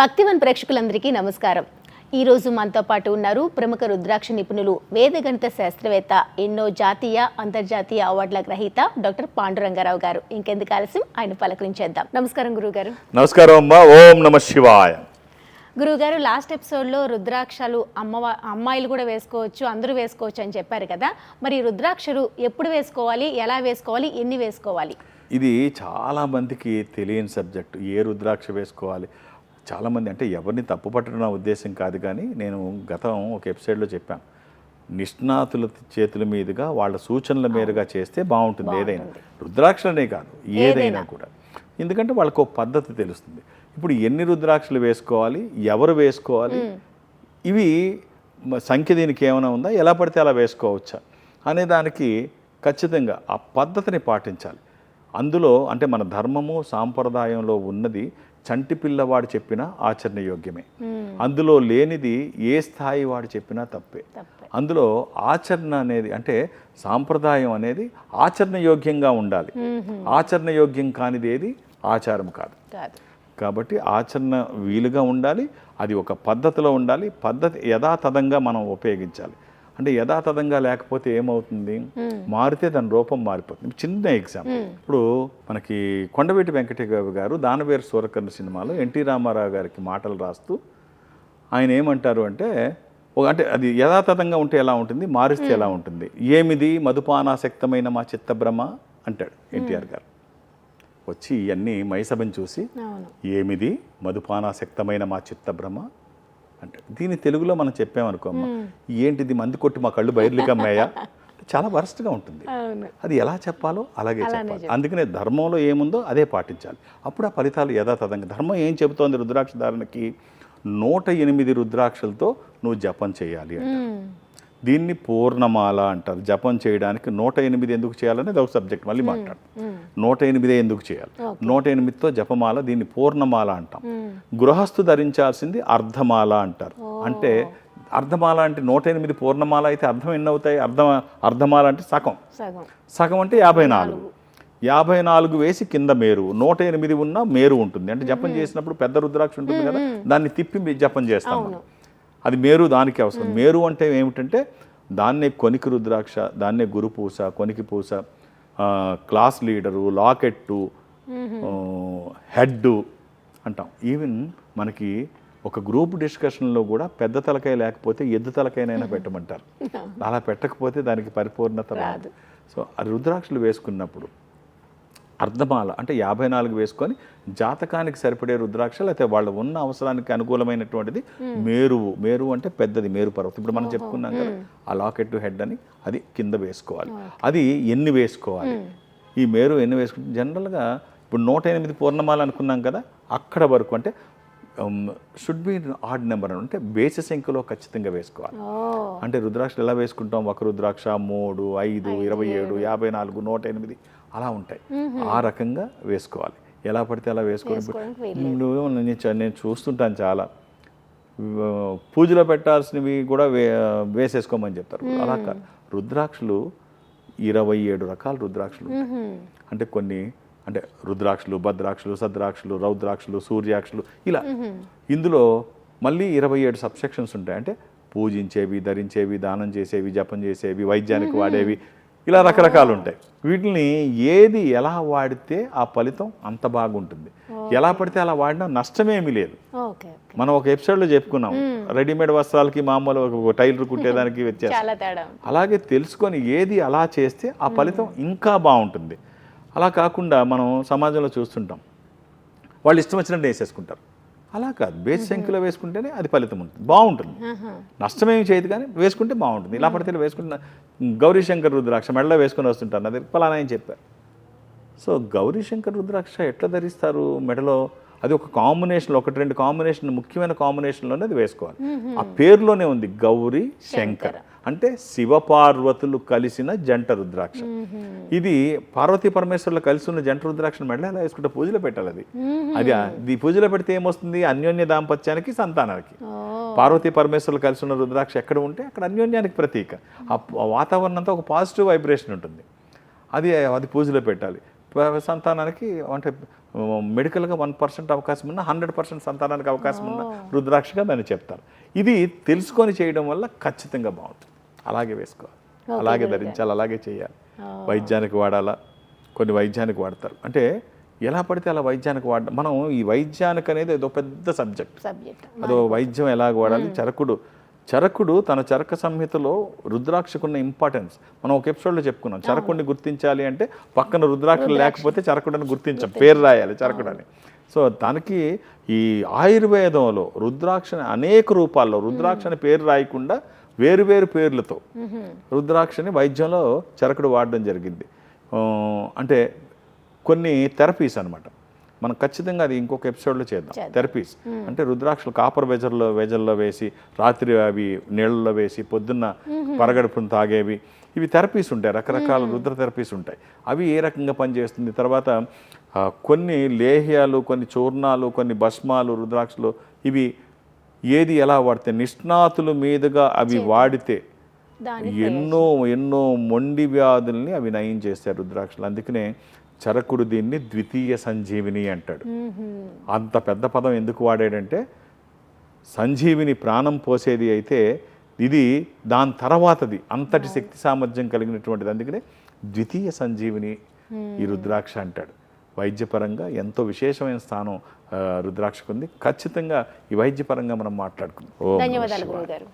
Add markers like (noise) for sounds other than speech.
భక్తివన్ ప్రేక్షకులందరికీ నమస్కారం. ఈ రోజు మనతో పాటు ఉన్నారు ప్రముఖ రుద్రాక్ష నిపుణులు వేదగణిత శాస్త్రవేత్త ఎన్నో జాతీయ అంతర్జాతీయ అవార్డుల గ్రహీత డాక్టర్ పాండురంగారావు గారు. ఇంకెందుకు ఆలస్యం? ఆయన పలకరించేద్దాం. నమస్కారం గురుగారు నమస్కారం అమ్మా. ఓం నమ శివాయ. గురుగారు లాస్ట్ ఎపిసోడ్లో రుద్రాక్షలు అమ్మవా అమ్మాయిలు కూడా వేసుకోవచ్చు అందరూ వేసుకోవచ్చు అని చెప్పారు కదా. మరి రుద్రాక్షలు ఎప్పుడు వేసుకోవాలి ఎలా వేసుకోవాలి ఎన్ని వేసుకోవాలి? ఇది చాలా మందికి తెలియని సబ్జెక్టు. ఏ రుద్రాక్ష వేసుకోవాలి? చాలామంది అంటే ఎవరిని తప్పు పట్టడం నా ఉద్దేశం కాదు కానీ నేను గతం ఒక ఎపిసోడ్లో చెప్పాను. నిష్ణాతుల చేతుల మీదుగా వాళ్ళ సూచనల మేరగా చేస్తే బాగుంటుంది ఏదైనా. రుద్రాక్షలనే కాదు ఏదైనా కూడా. ఎందుకంటే వాళ్ళకు ఒక పద్ధతి తెలుస్తుంది. ఇప్పుడు ఎన్ని రుద్రాక్షలు వేసుకోవాలి ఎవరు వేసుకోవాలి ఇవి సంఖ్య దీనికి ఏమైనా ఉందా? ఎలా పడితే అలా వేసుకోవచ్చా? అనే దానికి ఖచ్చితంగా ఆ పద్ధతిని పాటించాలి. అందులో అంటే మన ధర్మము సాంప్రదాయంలో ఉన్నది చంటి పిల్లవాడు చెప్పినా ఆచరణయోగ్యమే. అందులో లేనిది ఏ స్థాయి వాడు చెప్పినా తప్పే. అందులో ఆచరణ అనేది అంటే సాంప్రదాయం అనేది ఆచరణయోగ్యంగా ఉండాలి. ఆచరణయోగ్యం కానిది ఏది? ఆచారం కాదు. కాబట్టి ఆచరణ వీలుగా ఉండాలి. అది ఒక పద్ధతిలో ఉండాలి. పద్ధతి యథాతథంగా మనం ఉపయోగించాలి. అంటే యథాతథంగా లేకపోతే ఏమవుతుంది? మారితే దాని రూపం మారిపోతుంది. చిన్న ఎగ్జాంపుల్. ఇప్పుడు మనకి కొండవీటి వెంకటేశ్వర గారు దానవేరు సూరకర్ణ సినిమాలో ఎన్టీ రామారావు గారికి మాటలు రాస్తూ ఆయన ఏమంటారు అంటే ఒక అంటే అది యథాతథంగా ఉంటే ఎలా ఉంటుంది? మారిస్తే ఎలా ఉంటుంది? ఏమిది మధుపానాసక్తమైన మా చిత్తభ్రమ? అంటాడు ఎన్టీఆర్ గారు. వచ్చి ఇవన్నీ మైసభని చూసి ఏమిది మధుపానాసక్తమైన మా చిత్తభ్రమ? అంటే దీని తెలుగులో మనం చెప్పామనుకోమ్మా ఏంటిది మంది కొట్టి మా కళ్ళు బయర్లికమ్మాయా చాలా వరస్ట్గా ఉంటుంది. అది ఎలా చెప్పాలో అలాగే చెప్పాలి. అందుకనే ధర్మంలో ఏముందో అదే పాటించాలి. అప్పుడు ఆ ఫలితాలు యథాతథంగా ధర్మం ఏం చెబుతోంది రుద్రాక్ష ధారణకి? నూట ఎనిమిది రుద్రాక్షలతో నువ్వు జపం చేయాలి అంట దీన్ని పూర్ణమాల అంటారు. జపం చేయడానికి నూట ఎనిమిది ఎందుకు చేయాలనేది ఒక సబ్జెక్ట్ మళ్ళీ మాట్లాడు నూట ఎనిమిదే ఎందుకు చేయాలి? నూట ఎనిమిదితో జపమాల దీన్ని పూర్ణమాల అంటాం. గృహస్థు ధరించాల్సింది అర్ధమాల అంటారు. అంటే అర్ధమాల అంటే నూట ఎనిమిది పూర్ణమాల అయితే అర్థం ఎన్ని అవుతాయి అర్ధం అర్ధమాల అంటే సగం. సగం. అంటే యాభై నాలుగు. యాభై నాలుగు. వేసి కింద మేరు. నూట ఎనిమిది ఉన్న మేరు ఉంటుంది. అంటే జపం చేసినప్పుడు పెద్ద రుద్రాక్ష ఉంటుంది కదా దాన్ని తిప్పి జపం చేస్తాం. అది మేరు దానికి అవసరం. మేరు అంటే ఏమిటంటే దాన్నే కొనికి రుద్రాక్ష దాన్నే గురు పూస కొనికి పూస క్లాస్ లీడరు లాకెట్టు హెడ్ అంటాం. ఈవెన్ మనకి ఒక గ్రూప్ డిస్కషన్లో కూడా పెద్ద తలకాయ లేకపోతే ఎద్దు తలకాయనైనా పెట్టమంటారు. అలా పెట్టకపోతే దానికి పరిపూర్ణత రాదు. సో ఆ రుద్రాక్షలు వేసుకున్నప్పుడు అర్ధమాల అంటే యాభై నాలుగు వేసుకొని జాతకానికి సరిపడే రుద్రాక్ష లేకపోతే వాళ్ళ ఉన్న అవసరానికి అనుకూలమైనటువంటిది మేరువు. మేరువు అంటే పెద్దది మేరు పర్వతం. ఇప్పుడు మనం చెప్పుకున్నాం కదా ఆ లాకెట్ హెడ్ అని అది కింద వేసుకోవాలి. అది ఎన్ని వేసుకోవాలి? ఈ మేరు ఎన్ని వేసుకుంటే జనరల్గా ఇప్పుడు నూట ఎనిమిది పూర్ణమాల అనుకున్నాం కదా అక్కడ వరకు అంటే షుడ్ బి ఆడ్ నెంబర్ అంటే బేసి సంఖ్యలో ఖచ్చితంగా వేసుకోవాలి. అంటే రుద్రాక్షలు ఎలా వేసుకుంటాం? ఒక రుద్రాక్ష మూడు ఐదు ఇరవై ఏడు. యాభై నాలుగు నూట ఎనిమిది. అలా ఉంటాయి. ఆ రకంగా వేసుకోవాలి. ఎలా పడితే అలా వేసుకోవాలి. నేను చూస్తుంటాను చాలా. పూజలో పెట్టాల్సినవి కూడా వే వేసేసుకోమని చెప్తారు. అలా కాదు. రుద్రాక్షలు ఇరవై ఏడు రకాల రుద్రాక్షలు ఉంటాయి. అంటే కొన్ని అంటే రుద్రాక్షలు భద్రాక్షలు సద్రాక్షలు రౌద్రాక్షలు సూర్యాక్షలు ఇలా. ఇందులో మళ్ళీ ఇరవై ఏడు సబ్సెక్షన్స్ ఉంటాయి. అంటే పూజించేవి ధరించేవి దానం చేసేవి జపం చేసేవి వైద్యానికి వాడేవి ఇలా రకరకాలు ఉంటాయి వీటిని ఏది ఎలా వాడితే ఆ ఫలితం అంత బాగుంటుంది. ఎలా పడితే అలా వాడినా నష్టమేమీ లేదు. మనం ఒక ఎపిసోడ్లో చెప్పుకున్నాం. రెడీమేడ్ వస్త్రాలకి మామూలు ఒక టైలర్ కుట్టేదానికి (laughs) వ్యత్యాసం. అలాగే తెలుసుకొని ఏది అలా చేస్తే ఆ ఫలితం ఇంకా బాగుంటుంది. అలా కాకుండా మనం సమాజంలో చూస్తుంటాం. వాళ్ళు ఇష్టం వచ్చినట్టు వేసేసుకుంటారు అలా కాదు. బేస్ సంఖ్యలో వేసుకుంటేనే అది ఫలితం ఉంటుంది. బాగుంటుంది. నష్టమేమి చేయదు కానీ వేసుకుంటే బాగుంటుంది. ఇలా పడితే వేసుకుంటున్న గౌరీశంకర్ రుద్రాక్ష మెడలో వేసుకొని వస్తుంటారు. దగ్గర ఫలానా అని చెప్పారు. సో గౌరీశంకర్ రుద్రాక్ష ఎట్లా ధరిస్తారు మెడలో? అది ఒక కాంబినేషన్ ఒకటి రెండు కాంబినేషన్ ముఖ్యమైన కాంబినేషన్లోనే అది వేసుకోవాలి. ఆ పేరులోనే ఉంది గౌరీ శంకర్. అంటే శివపార్వతులు కలిసిన జంట రుద్రాక్ష. ఇది పార్వతీ పరమేశ్వరులు కలిసి ఉన్న జంట రుద్రాక్షను మెడలో ఎలా వేసుకుంటే పూజలో పెట్టాలి అది. అది ఇది పూజలో పెడితే ఏమొస్తుంది? అన్యోన్య దాంపత్యానికి సంతానానికి. పార్వతీ పరమేశ్వరులు కలిసి ఉన్న రుద్రాక్ష ఎక్కడ ఉంటే అక్కడ అన్యోన్యానికి ప్రతీక. ఆ వాతావరణం అంతా ఒక పాజిటివ్ వైబ్రేషన్ ఉంటుంది. అది అది పూజలో పెట్టాలి. సంతానానికి అంటే మెడికల్గా వన్ పర్సెంట్ అవకాశం ఉన్న హండ్రెడ్ పర్సెంట్ సంతానానికి అవకాశం ఉన్న రుద్రాక్షగా దాన్ని చెప్తారు. ఇది తెలుసుకొని చేయడం వల్ల ఖచ్చితంగా బాగుంటుంది. అలాగే వేసుకోవాలి. అలాగే ధరించాలి అలాగే చేయాలి. వైద్యానికి వాడాలా? కొన్ని వైద్యానికి వాడతారు. అంటే ఎలా పడితే అలా వైద్యానికి వాడ మనం ఈ వైద్యానికి అనేది ఏదో పెద్ద సబ్జెక్ట్. సబ్జెక్ట్. అదో వైద్యం ఎలాగ వాడాలి? చరకుడు. చరకుడు తన చరక సంహితలో రుద్రాక్షకున్న ఇంపార్టెన్స్ మనం ఒక ఎపిసోడ్లో చెప్పుకున్నాం. చరకుడిని గుర్తించాలి అంటే పక్కన రుద్రాక్ష లేకపోతే చరకుడిని గుర్తించాం. పేరు రాయాలి చరకుడు అని సో దానికి ఈ ఆయుర్వేదంలో రుద్రాక్షని అనేక రూపాల్లో రుద్రాక్ష పేరు రాయకుండా వేరు వేరు పేర్లతో. రుద్రాక్షని వైద్యంలో చరకుడు వాడడం జరిగింది. అంటే కొన్ని థెరపీస్ అన్నమాట. మనం ఖచ్చితంగా అది ఇంకొక ఎపిసోడ్లో చేద్దాం. థెరపీస్ అంటే రుద్రాక్షలు కాపర్ వెజర్లో వెజర్లో వేసి రాత్రి అవి నీళ్ళలో వేసి పొద్దున్న పరగడుపును తాగేవి. ఇవి థెరపీస్ ఉంటాయి. రకరకాల రుద్ర థెరపీస్ ఉంటాయి. అవి ఏ రకంగా పనిచేస్తుంది? తర్వాత కొన్ని లేహ్యాలు కొన్ని చూర్ణాలు కొన్ని భస్మాలు రుద్రాక్షలు ఇవి ఏది ఎలా వాడితే నిష్ణాతుల మీదుగా అవి వాడితే ఎన్నో ఎన్నో మొండి వ్యాధుల్ని అవి నయం చేశారు రుద్రాక్షలు. అందుకనే చరకుడు దీన్ని ద్వితీయ సంజీవిని అంటాడు. అంత పెద్ద పదం ఎందుకు వాడాడంటే సంజీవిని ప్రాణం పోసేది అయితే ఇది దాని తర్వాతది అంతటి శక్తి సామర్థ్యం కలిగినటువంటిది. అందుకనే ద్వితీయ సంజీవిని ఈ రుద్రాక్ష అంటాడు. వైద్యపరంగా ఎంతో విశేషమైన స్థానం రుద్రాక్షకు ఉంది ఖచ్చితంగా ఈ వైద్యపరంగా మనం మాట్లాడుకుందాం. ధన్యవాదాలు శివాయ. గురువు గారు